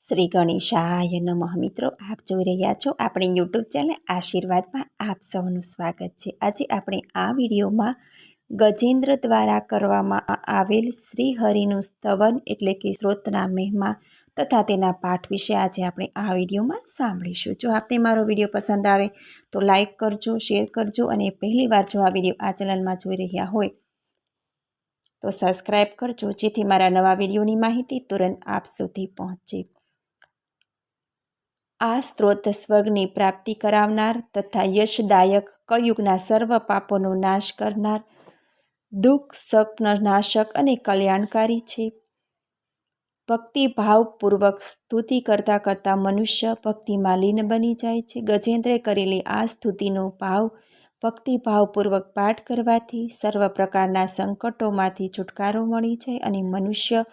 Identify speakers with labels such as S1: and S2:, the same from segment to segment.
S1: શ્રી ગણેશાય નમઃ. મિત્રો, આપ જોઈ રહ્યા છો આપણી યુટ્યુબ ચેનલ આશીર્વાદમાં આપ સૌનું સ્વાગત છે. આજે આપણે આ વિડીયોમાં ગજેન્દ્ર દ્વારા કરવામાં આવેલ શ્રી હરિનું સ્તવન એટલે કે સ્રોતના મહિમા તથા તેના પાઠ વિશે આજે આપણે આ વિડીયોમાં સાંભળીશું. જો આપને મારો વીડિયો પસંદ આવે તો લાઈક કરજો, શેર કરજો અને પહેલીવાર જો આ વીડિયો આ ચેનલમાં જોઈ રહ્યા હોય તો સબસ્ક્રાઈબ કરજો જેથી મારા નવા વિડીયોની માહિતી તુરંત આપ સુધી પહોંચે. આ સ્ત્રોત સ્વર્ગની પ્રાપ્તિ કરાવનાર તથા યશદાયક કળયુગના સર્વ પાપોનો નાશ કરનાર, દુઃખ નાશક અને કલ્યાણકારી છે. ભક્તિભાવપૂર્વક સ્તુતિ કરતાં કરતાં મનુષ્ય ભક્તિમાં લીન બની જાય છે. ગજેન્દ્રે કરેલી આ સ્તુતિનો ભાવ ભક્તિભાવપૂર્વક પાઠ કરવાથી સર્વ પ્રકારના સંકટોમાંથી છુટકારો મળી જાય અને મનુષ્ય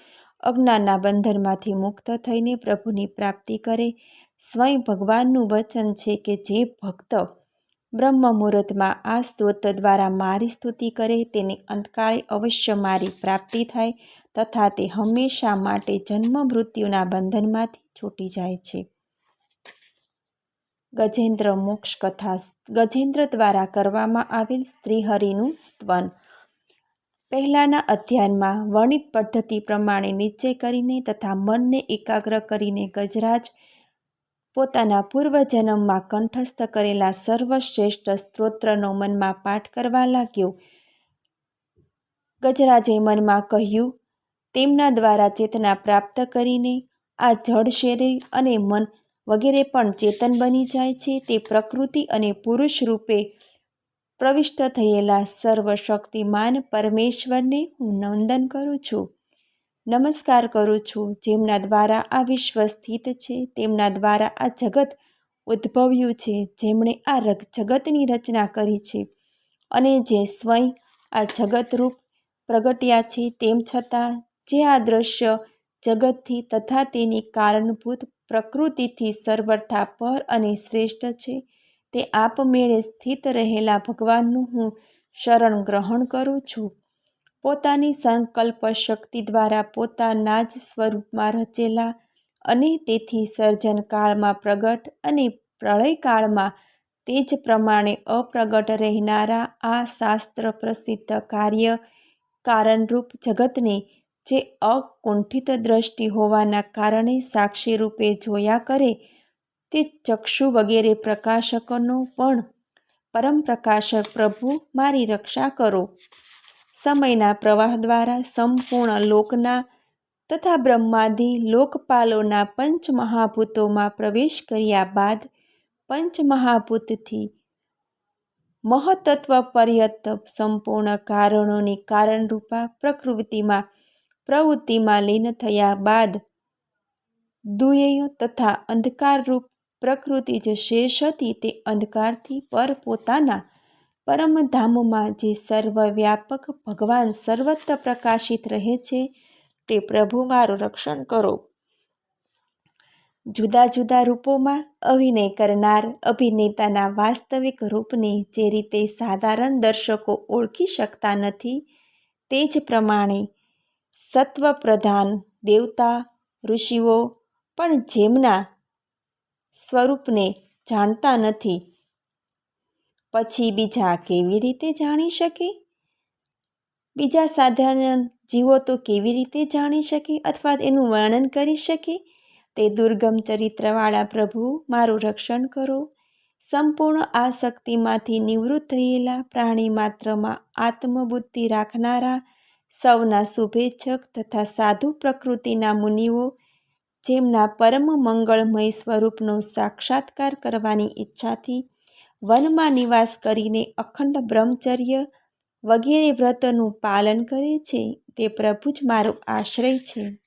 S1: અજ્ઞાનના બંધનમાંથી મુક્ત થઈને પ્રભુની પ્રાપ્તિ કરે. સ્વયં ભગવાનનું વચન છે કે જે ભક્ત બ્રહ્મ મુહૂર્તમાં આ સ્ત્રોત દ્વારા મારી સ્તુતિ કરે, તેને અંતકાળે અવશ્ય મારી પ્રાપ્તિ થાય તથા તે હંમેશા માટે જન્મ મૃત્યુના બંધનમાંથી છૂટી જાય છે. ગજેન્દ્ર મોક્ષ કથા ગજેન્દ્ર દ્વારા કરવામાં આવેલ સ્ત્રીહરિનું સ્તવન પહેલાંના અધ્યયનમાં વર્ણિત પદ્ધતિ પ્રમાણે નિશ્ચય કરીને તથા મનને એકાગ્ર કરીને ગજરાજ પોતાના પૂર્વજન્મમાં કંઠસ્થ કરેલા સર્વશ્રેષ્ઠ સ્ત્રોત્રનો મનમાં પાઠ કરવા લાગ્યો. ગજરાજે મનમાં કહ્યું, તેમના દ્વારા ચેતના પ્રાપ્ત કરીને આ જળ શરીર અને મન વગેરે પણ ચેતન બની જાય છે. તે પ્રકૃતિ અને પુરુષ રૂપે પ્રવિષ્ટ થયેલા સર્વશક્તિમાન પરમેશ્વરને હું નંદન કરું છું. નમસ્કાર કરું છું. જેમના દ્વારા આ વિશ્વ સ્થિત છે, તેમના દ્વારા આ જગત ઉદ્ભવ્યું છે. જેમણે આ જગતની રચના કરી છે અને જે સ્વયં આ જગતરૂપ પ્રગટ્યા છે, તેમ છતાં જે આ દ્રશ્ય જગતથી તથા તેની કારણભૂત પ્રકૃતિથી સર્વથા પર અને શ્રેષ્ઠ છે, તે આપમેળે સ્થિત રહેલા ભગવાનનું હું શરણ ગ્રહણ કરું છું. પોતાની સંકલ્પ શક્તિ દ્વારા પોતાના જ સ્વરૂપમાં રચેલા અને તેથી સર્જન કાળમાં પ્રગટ અને પ્રળયકાળમાં તે જ પ્રમાણે અપ્રગટ રહેનારા આ શાસ્ત્ર પ્રસિદ્ધ કાર્ય કારણરૂપ જગતને જે અકુંઠિત દ્રષ્ટિ હોવાના કારણે સાક્ષી રૂપે જોયા કરે તે ચક્ષુ વગેરે પ્રકાશકોનો પણ પરમ પ્રકાશક પ્રભુ મારી રક્ષા કરો. સમયના પ્રવાહ દ્વારા સંપૂર્ણ લોકના તથા બ્રહ્માદિ લોકપાલોના પંચમહાભૂતોમાં પ્રવેશ કર્યા બાદ પંચમહાભૂતથી મહતત્વ પર્યત સંપૂર્ણ કારણોની કારણરૂપા પ્રકૃતિમાં પ્રવૃત્તિમાં લીન થયા બાદ દુયેય તથા અંધકારરૂપ પ્રકૃતિ જે શેષ હતી તે અંધકારથી પર પોતાના પરમધામમાં જે સર્વવ્યાપક ભગવાન સર્વત્ર પ્રકાશિત રહે છે, તે પ્રભુ મારું રક્ષણ કરો. જુદા જુદા રૂપોમાં અભિનય કરનાર અભિનેતાના વાસ્તવિક રૂપને જે રીતે સાધારણ દર્શકો ઓળખી શકતા નથી, તે જ પ્રમાણે સત્વપ્રધાન દેવતા, ઋષિઓ પણ જેમના સ્વરૂપને જાણતા નથી. પછી બીજા કેવી રીતે જાણી શકે? બીજા સાધારણ જીવો તો કેવી રીતે જાણી શકે અથવા એનું વર્ણન કરી શકે? તે દુર્ગમ ચરિત્રવાળા પ્રભુ, મારું રક્ષણ કરો. સંપૂર્ણ આસક્તિમાંથી નિવૃત્ત થયેલા પ્રાણી માત્રમાં આત્મબુદ્ધિ રાખનારા સૌના શુભેચ્છક તથા સાધુ પ્રકૃતિના મુનિઓ, જેમના પરમ મંગળમય સ્વરૂપનો સાક્ષાત્કાર કરવાની ઈચ્છાથી વનમાં નિવાસ કરીને અખંડ બ્રહ્મચર્ય વગેરે વ્રતનું પાલન કરે છે, તે પ્રભુ જ મારો આશ્રય છે.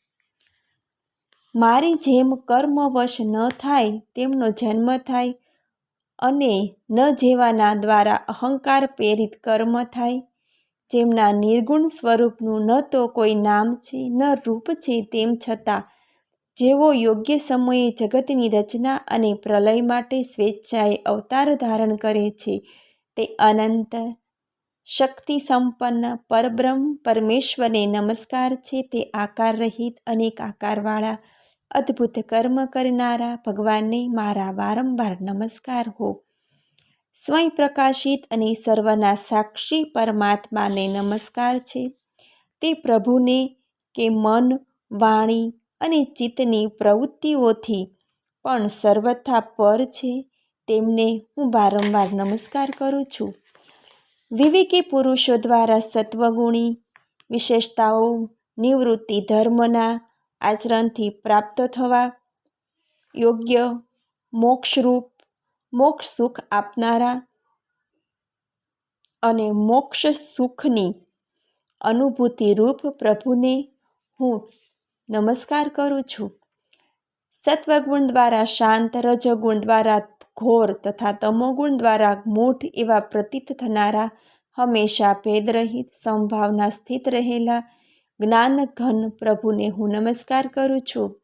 S1: મારી જેમ કર્મવશ ન થાય, તેમનો જન્મ થાય અને ન જેવાના દ્વારા અહંકાર પ્રેરિત કર્મ થાય. જેમના નિર્ગુણ સ્વરૂપનું ન તો કોઈ નામ છે, ન રૂપ છે, તેમ છતાં જેઓ યોગ્ય સમયે જગતની રચના અને પ્રલય માટે સ્વેચ્છાએ અવતાર ધારણ કરે છે, તે અનંત શક્તિ સંપન્ન પરબ્રહ્મ પરમેશ્વરને નમસ્કાર છે, તે આકાર રહિત અનેક આકારવાળા અદ્ભુત કર્મ કરનારા ભગવાનને મારા વારંવાર નમસ્કાર હો. સ્વયં પ્રકાશિત અને સર્વના સાક્ષી પરમાત્માને નમસ્કાર છે. તે પ્રભુને કે મન, વાણી અને ચિત્તની પ્રવૃત્તિઓથી પણ સર્વથા પર છે, તેમને હું વારંવાર નમસ્કાર કરું છું. વિવેકી પુરુષો દ્વારા સત્વગુણી, વિશેષતાઓ, નિવૃત્તિ ધર્મના આચરણથી પ્રાપ્ત થવા, યોગ્ય મોક્ષરૂપ, મોક્ષ સુખ આપનારા અને મોક્ષ સુખની અનુભૂતિરૂપ પ્રભુને હું નમસ્કાર કરું છું. સત્વગુણ દ્વારા શાંત, રજગુણ દ્વારા ઘોર તથા તમોગુણ દ્વારા મૂઢ એવા પ્રતીત થનારા હંમેશા ભેદરહિત સંભાવના સ્થિત રહેલા જ્ઞાન ઘન પ્રભુને હું નમસ્કાર કરું છું.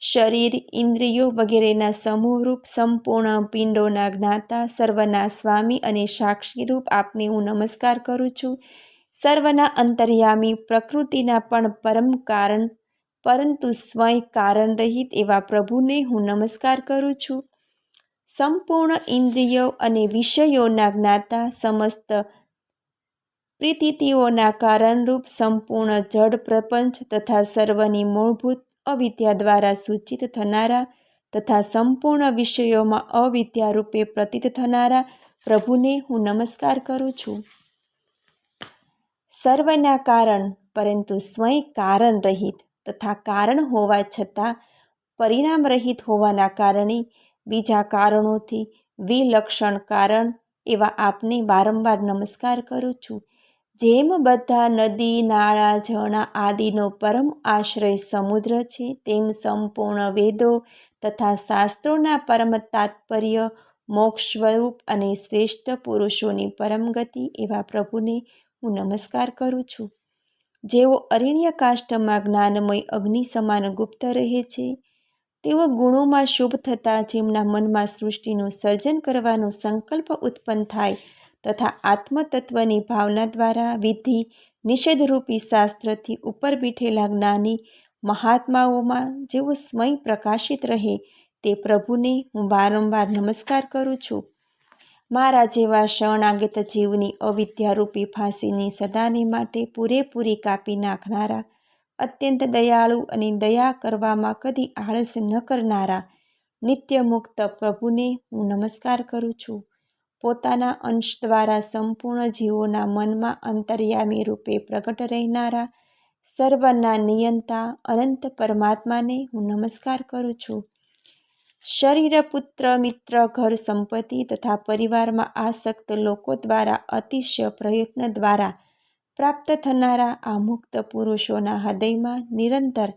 S1: શરીર, ઇન્દ્રિયો વગેરેના સમૂહરૂપ, સંપૂર્ણ પિંડોના જ્ઞાતા, સર્વના સ્વામી અને સાક્ષીરૂપ આપને હું નમસ્કાર કરું છું. સર્વના અંતર્યામી પ્રકૃતિના પણ પરમ કારણ પરંતુ સ્વયં કારણ રહિત એવા પ્રભુને હું નમસ્કાર કરું છું. સંપૂર્ણ ઇન્દ્રિયો અને વિષયોના જ્ઞાતા સમસ્ત પ્રીતિઓના કારણરૂપ સંપૂર્ણ જડ પ્રપંચ તથા સર્વની મૂળભૂત અવિદ્યા દ્વારા સૂચિત થનારા તથા સંપૂર્ણ વિષયોમાં અવિદ્યા રૂપે પ્રતીત થનારા પ્રભુને હું નમસ્કાર કરું છું. સર્વના કારણ પરંતુ સ્વયં કારણ રહિત તથા કારણ હોવા છતાં પરિણામ રહિત હોવાના કારણે બીજા કારણોથી વિલક્ષણ કારણ એવા આપને વારંવાર નમસ્કાર કરું છું. જેમ બધા નદી, નાળા, ઝરણા આદિનો પરમ આશ્રય સમુદ્ર છે, તેમ સંપૂર્ણ વેદો તથા શાસ્ત્રોના પરમ તાત્પર્ય, મોક્ષ સ્વરૂપ અને શ્રેષ્ઠ પુરુષોની પરમ ગતિ એવા પ્રભુને હું નમસ્કાર કરું છું. જેઓ અરણ્ય કાષ્ટમાં જ્ઞાનમય અગ્નિ સમાન ગુપ્ત રહે છે, તેઓ ગુણોમાં શુભ થતાં જેમના મનમાં સૃષ્ટિનું સર્જન કરવાનો સંકલ્પ ઉત્પન્ન થાય તથા આત્મતત્વની ભાવના દ્વારા વિધિ નિષેધરૂપી શાસ્ત્રથી ઉપર બીઠેલા જ્ઞાની મહાત્માઓમાં જેઓ સ્વયં પ્રકાશિત રહે તે પ્રભુને હું વારંવાર નમસ્કાર કરું છું. મારા જેવા શરણાગત જીવની અવિદ્યારૂપી ફાંસીની સદાને માટે પૂરેપૂરી કાપી નાખનારા, અત્યંત દયાળુ અને દયા કરવામાં કદી આળસ ન કરનારા નિત્ય મુક્ત પ્રભુને હું નમસ્કાર કરું છું. પોતાના અંશ દ્વારા સંપૂર્ણ જીવોના મનમાં અંતર્યામી રૂપે પ્રગટ રહેનારા, સર્વના નિયંતા અનંત પરમાત્માને હું નમસ્કાર કરું છું. શરીર પુત્ર મિત્ર, ઘર સંપત્તિ તથા પરિવારમાં આસક્ત લોકો દ્વારા અતિશય પ્રયત્ન દ્વારા પ્રાપ્ત થનારા આ મુક્ત પુરુષોના હૃદયમાં નિરંતર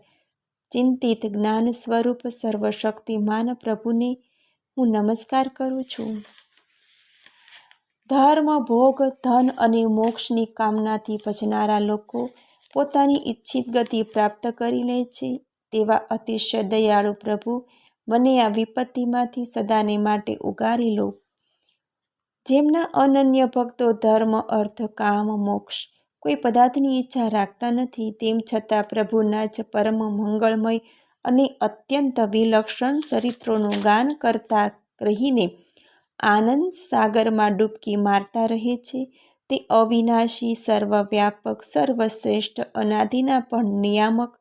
S1: ચિંતિત જ્ઞાન સ્વરૂપ સર્વશક્તિમાન પ્રભુને હું નમસ્કાર કરું છું. ધર્મ, ભોગ, ધન અને મોક્ષની કામનાથી ભજનારા લોકો પોતાની ઈચ્છિત ગતિ પ્રાપ્ત કરી લે છે તેવા અતિશય દયાળુ પ્રભુ મને આ વિપત્તિમાંથી સદાને માટે ઉગારી લો. જેમના અનન્ય ભક્તો ધર્મ, અર્થ, કામ, મોક્ષ, કોઈ પદાર્થની ઈચ્છા રાખતા નથી, તેમ છતાં પ્રભુના જ પરમ મંગળમય અને અત્યંત વિલક્ષણ ચરિત્રોનું ગાન કરતા રહીને આનંદ સાગરમાં ડૂબકી મારતા રહે છે, તે અવિનાશી સર્વવ્યાપક, સર્વશ્રેષ્ઠ, અનાદિના પણ નિયામક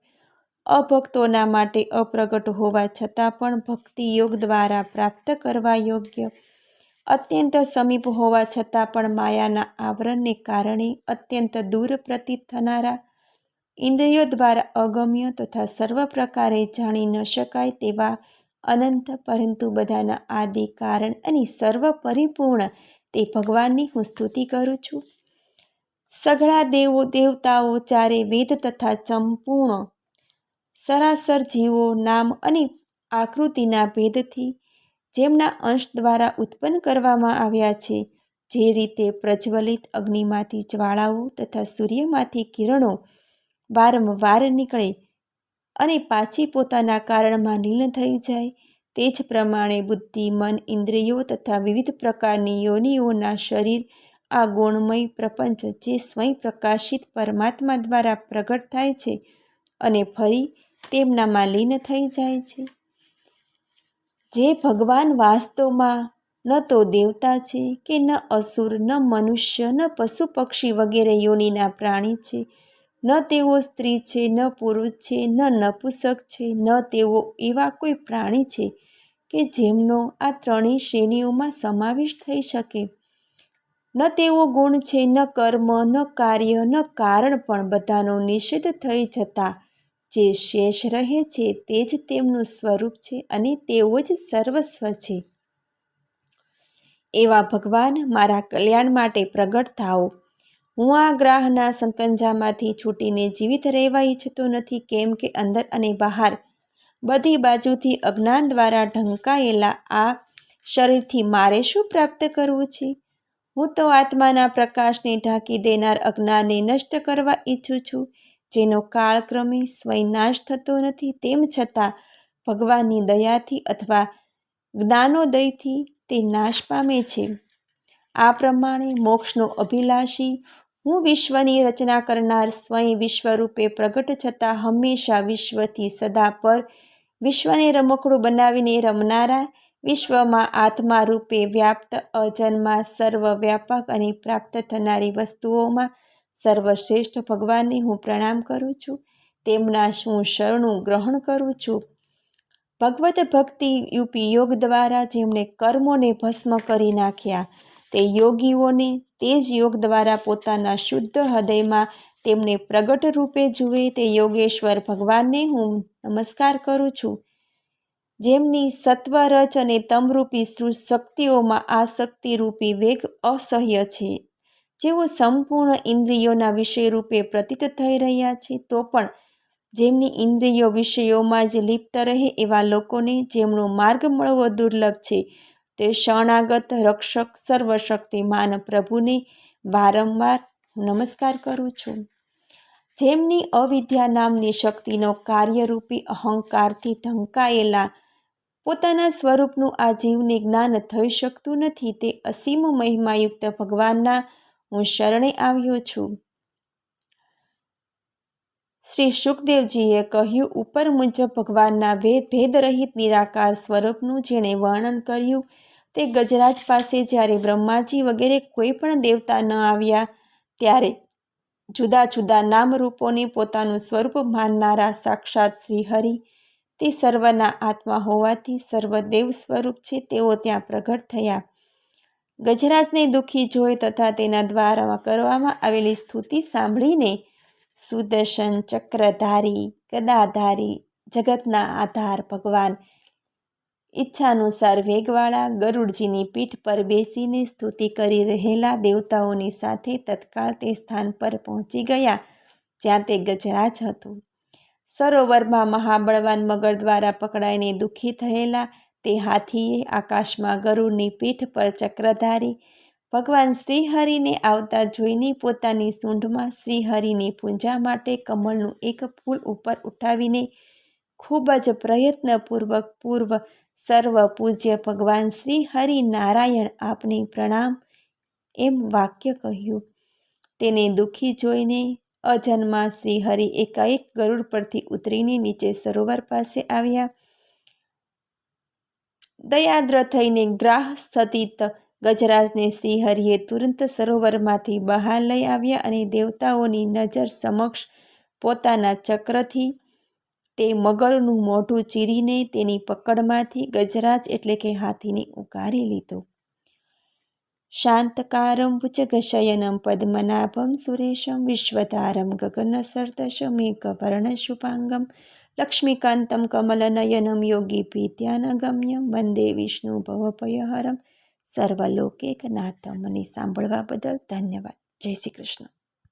S1: અભક્તોના માટે અપ્રગટ હોવા છતાં પણ ભક્તિ યોગ દ્વારા પ્રાપ્ત કરવા યોગ્ય. અત્યંત સમીપ હોવા છતાં પણ માયાના આવરણને કારણે અત્યંત દૂર પ્રતીત થનારા ઇન્દ્રિયો દ્વારા અગમ્ય તથા સર્વ પ્રકારે જાણી ન શકાય તેવા અનંત, પરંતુ બધાના આદિ કારણ અને સર્વ પરિપૂર્ણ તે ભગવાનની હું સ્તુતિ કરું છું. સઘળા દેવો, દેવતાઓ ચારે વેદ તથા સંપૂર્ણ સરાસર જીવો નામ અને આકૃતિના ભેદથી જેમના અંશ દ્વારા ઉત્પન્ન કરવામાં આવ્યા છે, જે રીતે પ્રજ્વલિત અગ્નિમાંથી જ્વાળાઓ તથા સૂર્યમાંથી કિરણો વારંવાર નીકળે અને પાછી પોતાના કારણમાં લીન થઈ જાય, તે જ પ્રમાણે બુદ્ધિ, મન, ઇન્દ્રિયો તથા વિવિધ પ્રકારની યોનિઓના શરીર, આ ગુણમય પ્રપંચ જે સ્વયં પ્રકાશિત પરમાત્મા દ્વારા પ્રગટ થાય છે અને ફરી તેમનામાં લીન થઈ જાય છે. જે ભગવાન વાસ્તવમાં ન તો દેવતા છે કે ન અસુર, ન મનુષ્ય, ન પશુ પક્ષી વગેરે યોનિના પ્રાણી છે. ન તેઓ સ્ત્રી છે, ન પુરુષ છે, ન નપુસક છે, ન તેઓ એવા કોઈ પ્રાણી છે કે જેમનો આ ત્રણેય શ્રેણીઓમાં સમાવેશ થઈ શકે. ન તેઓ ગુણ છે, ન કર્મ, ન કાર્ય, ન કારણ પણ બધાનો નિષેધ થઈ જતા જે શેષ રહે છે તે જ તેમનું સ્વરૂપ છે અને તેઓ જ સર્વસ્વ છે. એવા ભગવાન મારા કલ્યાણ માટે પ્રગટ થાઓ. હું આ ગ્રાહના સંકંજામાંથી છૂટીને જીવિત રહેવા ઈચ્છતો નથી કેમ કે અંદર અને બહાર બધી બાજુથી અજ્ઞાન દ્વારા ઢંકાયેલા આ શરીરથી મારે શું પ્રાપ્ત કરવું છે? હું તો આત્માના પ્રકાશને ઢાંકી દેનાર અજ્ઞાનને નષ્ટ કરવા ઈચ્છું છું. જેનો કાળક્રમે સ્વયનાશ થતો નથી, તેમ છતાં ભગવાનની દયાથી અથવા જ્ઞાનોદયથી તે નાશ પામે છે. આ પ્રમાણે મોક્ષનો અભિલાષી, હું વિશ્વની રચના કરનાર સ્વયં વિશ્વરૂપે પ્રગટ છતાં હંમેશા વિશ્વથી સદા પર વિશ્વને રમકડું બનાવીને રમનારા, વિશ્વમાં આત્મા રૂપે વ્યાપ્ત અજન્મા સર્વવ્યાપક અને પ્રાપ્ત થનારી વસ્તુઓમાં સર્વશ્રેષ્ઠ ભગવાનને હું પ્રણામ કરું છું. તેમના હું શરણું ગ્રહણ કરું છું? ભગવત ભક્તિ યુપી યોગ દ્વારા જેમણે કર્મોને ભસ્મ કરી નાખ્યા, તે યોગીઓને તે જ યોગ દ્વારા પોતાના શુદ્ધ હૃદયમાં તેમને પ્રગટ રૂપે જુએ, તે યોગેશ્વર ભગવાનને હું નમસ્કાર કરું છું. જેમની સત્વરજ અને તમરૂપી શક્તિઓમાં આ શક્તિરૂપી વેગ અસહ્ય છે. જેઓ સંપૂર્ણ ઇન્દ્રિયોના વિષય રૂપે પ્રતીત થઈ રહ્યા છે, તો પણ જેમની ઇન્દ્રિયો વિષયોમાં જ લિપ્ત રહે એવા લોકોને જેમનો માર્ગ મળવો દુર્લભ છે, તે શરણાગત, રક્ષક, સર્વશક્તિમાન પ્રભુને વારંવાર નમસ્કાર કરું છું. જેમની અવિદ્યા નામની શક્તિનો કાર્યરૂપી અહંકારથી ઢંકાયેલા પોતાના સ્વરૂપનું આ જીવને જ્ઞાન થઈ શકતું નથી, તે અસીમ મહિમાયુક્ત ભગવાનના હું શરણે આવ્યો છું. શ્રી સુખદેવજીએ કહ્યું, ઉપર મુજબ ભગવાનના ભેદ ભેદરહિત નિરાકાર સ્વરૂપનું જેણે વર્ણન કર્યું, તે ગજરાજ પાસે જ્યારે બ્રહ્માજી વગેરે કોઈ પણ દેવતા ન આવ્યા, ત્યારે જુદા જુદા નામરૂપોને પોતાનું સ્વરૂપ માનનારા સાક્ષાત શ્રીહરિ તે સર્વના આત્મા હોવાથી સર્વદેવ સ્વરૂપ છે, તેઓ ત્યાં પ્રગટ થયા. ગજરાજને દુઃખી જોઈ તથા તેના દ્વારામાં કરવામાં આવેલી સ્તુતિ સાંભળીને સુદર્શન ચક્રધારી, ગદાધારી, જગતના આધાર ભગવાન ઈચ્છાનુસાર વેગવાળા ગરુડજીની પીઠ પર બેસીને સ્તુતિ કરી રહેલા દેવતાઓની સાથે તત્કાળ તે સ્થાન પર પહોંચી ગયા, જ્યાં તે ગજરાજ હતું. સરોવરમાં મહાબળવાન મગર દ્વારા પકડાઈને દુઃખી થયેલા તે હાથીએ આકાશમાં ગરુડની પીઠ પર ચક્રધારી ભગવાન શ્રીહરિને આવતા જોઈને પોતાની સૂંઢમાં શ્રીહરિની પૂજા માટે કમળનું એક ફૂલ ઉપર ઉઠાવીને ખૂબ જ પ્રયત્નપૂર્વક પૂર્વ સર્વ પૂજ્ય ભગવાન શ્રી હરિ નારાયણ આપને પ્રણામ એમ વાક્ય કહ્યું. તેને દુઃખી જોઈને અજન્મા શ્રીહરિ એકાએક ગરુડ પરથી ઉતરીને નીચે સરોવર પાસે આવ્યા. દયાદ્ર થઈને ગ્રાહ સ્થિત ગજરાજને શ્રીહરિએ તુરંત સરોવરમાંથી બહાર લઈ આવ્યા અને દેવતાઓની નજર સમક્ષ પોતાના ચક્રથી તે મગરનું મોઢું ચીરીને તેની પકડમાંથી ગજરાજ એટલે કે હાથીને ઉકારી લીધો. શાંતકારમ ભુજગશયનમ પદ્મનાભમ સુરેશમ વિશ્વધારમ ગગનસર્દશમ મેઘવર્ણ શુભાંગમ લક્ષ્મીકાંતમ કમલનયનમ યોગી યોગીભીધ્યાનગમ્યમ વંદે વિષ્ણુ ભવભયહરમ સર્વલોકેકનાથમ મને સાંભળવા બદલ ધન્યવાદ જય શ્રી કૃષ્ણ